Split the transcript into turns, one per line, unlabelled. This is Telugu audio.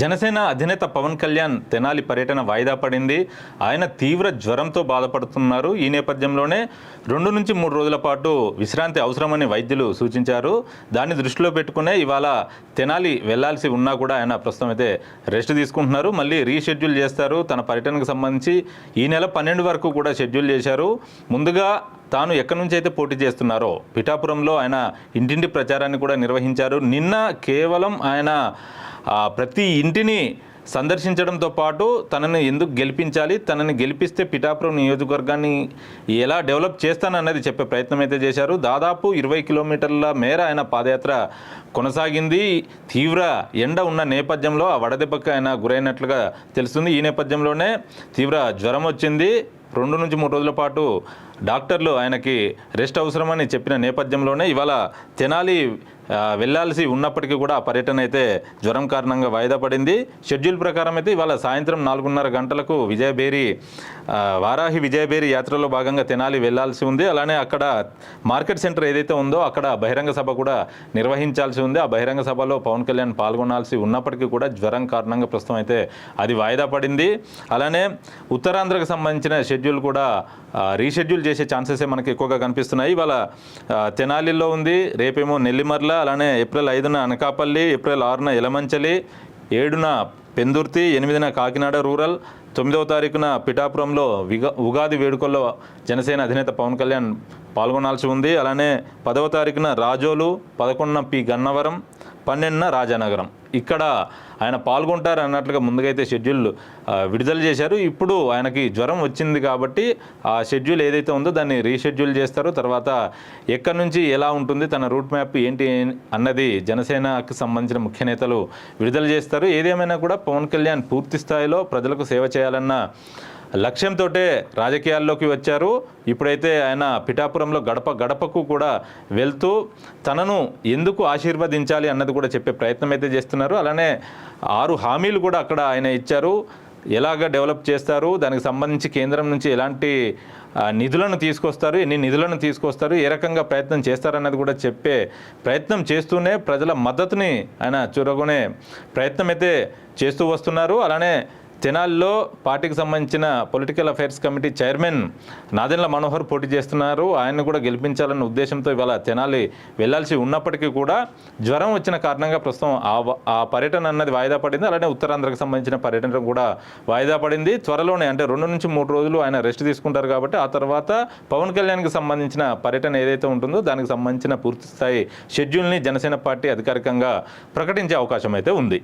జనసేన అధినేత పవన్ కళ్యాణ్ తెనాలి పర్యటన వాయిదా పడింది. ఆయన తీవ్ర జ్వరంతో బాధపడుతున్నారు. ఈ నేపథ్యంలోనే రెండు నుంచి మూడు రోజుల పాటు విశ్రాంతి అవసరమని వైద్యులు సూచించారు. దాన్ని దృష్టిలో పెట్టుకునే ఇవాళ తెనాలి వెళ్ళాల్సి ఉన్నా కూడా ఆయన ప్రస్తుతం అయితే రెస్ట్ తీసుకుంటున్నారు. మళ్ళీ రీషెడ్యూల్ చేస్తారు. తన పర్యటనకు సంబంధించి ఈ నెల పన్నెండు వరకు కూడా షెడ్యూల్ చేశారు. ముందుగా తాను ఎక్కడి నుంచి అయితే పోటీ చేస్తున్నారో పిఠాపురంలో ఆయన ఇంటింటి ప్రచారాన్ని కూడా నిర్వహించారు. నిన్న కేవలం ఆయన ప్రతి ఇంటిని సందర్శించడంతో పాటు తనని ఎందుకు గెలిపించాలి తనని గెలిపిస్తే పిఠాపురం నియోజకవర్గాన్ని ఎలా డెవలప్ చేస్తానన్నది చెప్పే ప్రయత్నం అయితే చేశారు. దాదాపు ఇరవై కిలోమీటర్ల మేర ఆయన పాదయాత్ర కొనసాగింది. తీవ్ర ఎండ ఉన్న నేపథ్యంలో ఆ వడదెబ్బకి ఆయన గురైనట్లుగా తెలుస్తుంది. ఈ నేపథ్యంలోనే తీవ్ర జ్వరం వచ్చింది. రెండు నుంచి మూడు రోజుల పాటు డాక్టర్లు ఆయనకి రెస్ట్ అవసరమని చెప్పిన నేపథ్యంలోనే ఇవాళ తెనాలి వెళ్ళాల్సి వెళ్ళాల్సి ఉన్నప్పటికీ కూడా ఆ పర్యటన అయితే జ్వరం కారణంగా వాయిదా పడింది. షెడ్యూల్ ప్రకారం అయితే ఇవాళ సాయంత్రం నాలుగున్నర గంటలకు విజయబేరి వారాహి విజయబేరి యాత్రలో భాగంగా తెనాలి వెళ్ళాల్సి ఉంది. అలానే అక్కడ మార్కెట్ సెంటర్ ఏదైతే ఉందో అక్కడ బహిరంగ సభ కూడా నిర్వహించాల్సి ఉంది. ఆ బహిరంగ సభలో పవన్ కళ్యాణ్ పాల్గొనాల్సి ఉన్నప్పటికీ కూడా జ్వరం కారణంగా ప్రస్తుతం అయితే అది వాయిదా పడింది. అలానే ఉత్తరాంధ్రకు సంబంధించిన షెడ్యూల్ కూడా రీషెడ్యూల్ చేసే ఛాన్సెస్ మనకి ఎక్కువగా కనిపిస్తున్నాయి. ఇవాళ తెనాలిలో ఉంది రేపేమో నెల్లిమర్ల అలానే ఏప్రిల్ ఐదున అనకాపల్లి ఏప్రిల్ ఆరున ఎలమంచలి ఏడున పెందుర్తి ఎనిమిదిన కాకినాడ రూరల్ తొమ్మిదవ తారీఖున పిఠాపురంలో విగ ఉగాది వేడుకల్లో జనసేన అధినేత పవన్ కళ్యాణ్ పాల్గొనాల్సి ఉంది. అలానే పదవ తారీఖున రాజోలు పదకొండున పి గన్నవరం పన్నెండున రాజానగరం. ఇక్కడ ఆయన పాల్గొంటారు అన్నట్లుగా ముందుగైతే షెడ్యూల్ విడుదల చేశారు. ఇప్పుడు ఆయనకి జ్వరం వచ్చింది కాబట్టి ఆ షెడ్యూల్ ఏదైతే ఉందో దాన్ని రీషెడ్యూల్ చేస్తారు. తర్వాత ఎక్కడి నుంచి ఎలా ఉంటుంది తన రూట్ మ్యాప్ ఏంటి అన్నది జనసేనకు సంబంధించిన ముఖ్య నేతలు విడుదల చేస్తారు. ఏదేమైనా కూడా పవన్ కళ్యాణ్ పూర్తి స్థాయిలో ప్రజలకు సేవ చేయాలన్న లక్ష్యంతో రాజకీయాల్లోకి వచ్చారు. ఇప్పుడైతే ఆయన పిఠాపురంలో గడప గడపకు కూడా వెళ్తూ తనను ఎందుకు ఆశీర్వదించాలి అన్నది కూడా చెప్పే ప్రయత్నం అయితే చేస్తున్నారు. అలానే ఆరు హామీలు కూడా అక్కడ ఆయన ఇచ్చారు. ఎలాగ డెవలప్ చేస్తారు? దానికి సంబంధించి కేంద్రం నుంచి ఎలాంటి నిధులను తీసుకొస్తారు? ఎన్ని నిధులను తీసుకొస్తారు? ఏ రకంగా ప్రయత్నం చేస్తారన్నది కూడా చెప్పే ప్రయత్నం చేస్తూనే ప్రజల మద్దతుని ఆయన చూరగొనే ప్రయత్నం అయితే చేస్తూ వస్తున్నారు. అలానే తెనాల్లో పార్టీకి సంబంధించిన political affairs committee chairman Nadendla Manohar పోటీ చేస్తున్నారు. ఆయన్ని కూడా గెలిపించాలన్న ఉద్దేశంతో ఇవాళ తెనాలి వెళ్ళాల్సి ఉన్నప్పటికీ కూడా జ్వరం వచ్చిన కారణంగా ప్రస్తుతం ఆ ఆ పర్యటన అన్నది వాయిదా పడింది. అలానే ఉత్తరాంధ్రకు సంబంధించిన పర్యటన కూడా వాయిదా పడింది. త్వరలోనే అంటే రెండు నుంచి మూడు రోజులు ఆయన రెస్ట్ తీసుకుంటారు కాబట్టి ఆ తర్వాత పవన్ కళ్యాణ్కి సంబంధించిన పర్యటన ఏదైతే ఉంటుందో దానికి సంబంధించిన పూర్తి స్థాయి షెడ్యూల్ని జనసేన పార్టీ అధికారికంగా ప్రకటించే అవకాశం అయితే ఉంది.